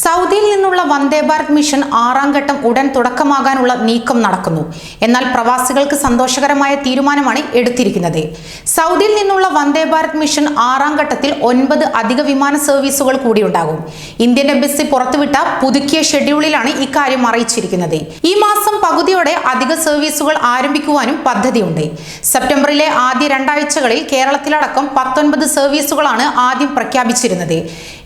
സൗദിയിൽ നിന്നുള്ള വന്ദേ ഭാരത് മിഷൻ ആറാം ഘട്ടം ഉടൻ തുടക്കമാകാനുള്ള നീക്കം നടക്കുന്നു. എന്നാൽ പ്രവാസികൾക്ക് സന്തോഷകരമായ തീരുമാനമാണ് എടുത്തിരിക്കുന്നത്. സൗദിയിൽ നിന്നുള്ള വന്ദേ ഭാരത് മിഷൻ ആറാം ഘട്ടത്തിൽ ഒൻപത് അധിക വിമാന സർവീസുകൾ കൂടി ഉണ്ടാകും. ഇന്ത്യൻ എംബസി പുറത്തുവിട്ട പുതുക്കിയ ഷെഡ്യൂളിലാണ് ഇക്കാര്യം അറിയിച്ചിരിക്കുന്നത്. ഈ മാസം പകുതിയോടെ അധിക സർവീസുകൾ ആരംഭിക്കുവാനും പദ്ധതിയുണ്ട്. സെപ്റ്റംബറിലെ ആദ്യ രണ്ടാഴ്ചകളിൽ കേരളത്തിലടക്കം പത്തൊൻപത് സർവീസുകളാണ് ആദ്യം പ്രഖ്യാപിച്ചിരുന്നത്.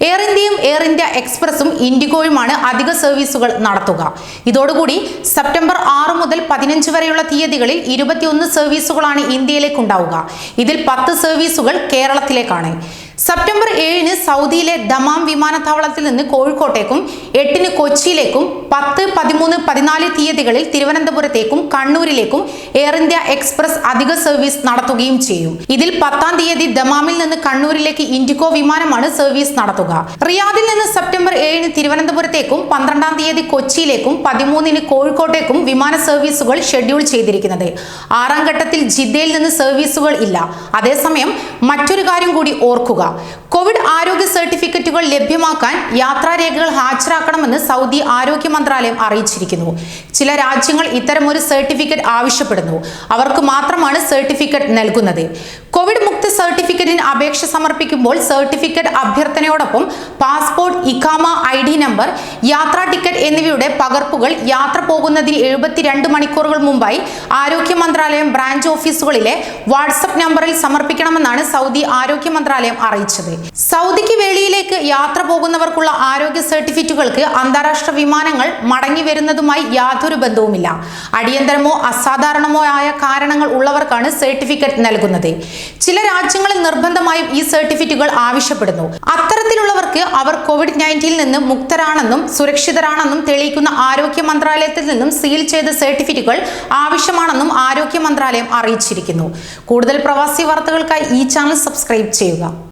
എയർ ഇന്ത്യയും എയർ ഇന്ത്യ എക്സ്പ്രസും ഇൻഡിഗോയുമാണ് അധിക സർവീസുകൾ നടത്തുക. ഇതോടുകൂടി സെപ്റ്റംബർ ആറ് മുതൽ പതിനഞ്ച് വരെയുള്ള തീയതികളിൽ ഇരുപത്തിയൊന്ന് സർവീസുകളാണ് ഇന്ത്യയിലേക്ക് ഉണ്ടാവുക ഇതിൽ പത്ത് സർവീസുകൾ കേരളത്തിലേക്കാണ്. സെപ്റ്റംബർ ഏഴിന് സൗദിയിലെ ദമാം വിമാനത്താവളത്തിൽ നിന്ന് കോഴിക്കോട്ടേക്കും എട്ടിന് കൊച്ചിയിലേക്കും പത്ത് പതിനാല് തീയതികളിൽ തിരുവനന്തപുരത്തേക്കും കണ്ണൂരിലേക്കും എയർ ഇന്ത്യ എക്സ്പ്രസ് അധിക സർവീസ് നടത്തുകയും ചെയ്യും. ഇതിൽ പത്താം തീയതി ദമാമിൽ നിന്ന് കണ്ണൂരിലേക്ക് ഇൻഡിഗോ വിമാനമാണ് സർവീസ് നടത്തുക. റിയാദിൽ നിന്ന് സെപ്റ്റംബർ ഏഴിന് തിരുവനന്തപുരത്തേക്കും പന്ത്രണ്ടാം തീയതി കൊച്ചിയിലേക്കും പതിമൂന്നിന് കോഴിക്കോട്ടേക്കും വിമാന സർവീസുകൾ ഷെഡ്യൂൾ ചെയ്തിരിക്കുന്നത്. ആറാം ഘട്ടത്തിൽ ജിദ്ദയിൽ നിന്ന് സർവീസുകൾ ഇല്ല. അതേസമയം മറ്റൊരു കാര്യം കൂടി ഓർക്കുക. സർട്ടിഫിക്കറ്റുകൾ ലഭ്യമാക്കാൻ യാത്രാരേഖകൾ ഹാജരാക്കണമെന്ന് സൗദി ആരോഗ്യ മന്ത്രാലയം അറിയിച്ചിരിക്കുന്നു. ചില രാജ്യങ്ങൾ ഇത്തരമൊരു സർട്ടിഫിക്കറ്റ് ആവശ്യപ്പെടുന്നു. അവർക്ക് മാത്രമാണ് സർട്ടിഫിക്കറ്റ് നൽകുന്നത്. കോവിഡ് മുക്ത സർട്ടിഫിക്കറ്റിന് അപേക്ഷ സമർപ്പിക്കുമ്പോൾ സർട്ടിഫിക്കറ്റ് അഭ്യർത്ഥനയോടൊപ്പം പാസ്പോർട്ട് ഇഖാമ ഐ ഡി നമ്പർ യാത്രാ ടിക്കറ്റ് എന്നിവയുടെ പകർപ്പുകൾ യാത്ര പോകുന്നതിന് എഴുപത്തിരണ്ട് മണിക്കൂറുകൾ മുമ്പായി ആരോഗ്യ മന്ത്രാലയം ബ്രാഞ്ച് ഓഫീസുകളിലെ വാട്സപ്പ് നമ്പറിൽ സമർപ്പിക്കണമെന്നാണ് സൗദി ആരോഗ്യ മന്ത്രാലയം അറിയിച്ചത്. സൗദിക്ക് വേളിയിലേക്ക് യാത്ര പോകുന്നവർക്കുള്ള ആരോഗ്യ സർട്ടിഫിക്കറ്റുകൾക്ക് അന്താരാഷ്ട്ര വിമാനങ്ങൾ മടങ്ങി വരുന്നതുമായി യാതൊരു ബന്ധവുമില്ല. അടിയന്തരമോ അസാധാരണമോ ആയ കാരണങ്ങൾ ഉള്ളവർക്കാണ് സർട്ടിഫിക്കറ്റ് നൽകുന്നത്. ചില രാജ്യങ്ങളിൽ നിർബന്ധമായും ഈ സർട്ടിഫിക്കറ്റുകൾ ആവശ്യപ്പെടുന്നു. അത്തരത്തിലുള്ളവർക്ക് അവർ കോവിഡ് നയന്റീനിൽ നിന്ന് മുക്തരാണെന്നും സുരക്ഷിതരാണെന്നും തെളിയിക്കുന്ന ആരോഗ്യ മന്ത്രാലയത്തിൽ നിന്നും സീൽ ചെയ്ത സർട്ടിഫിക്കറ്റുകൾ ആവശ്യമാണെന്നും ആരോഗ്യ മന്ത്രാലയം അറിയിച്ചിരിക്കുന്നു. കൂടുതൽ പ്രവാസി വാർത്തകൾക്കായി ഈ ചാനൽ സബ്സ്ക്രൈബ് ചെയ്യുക.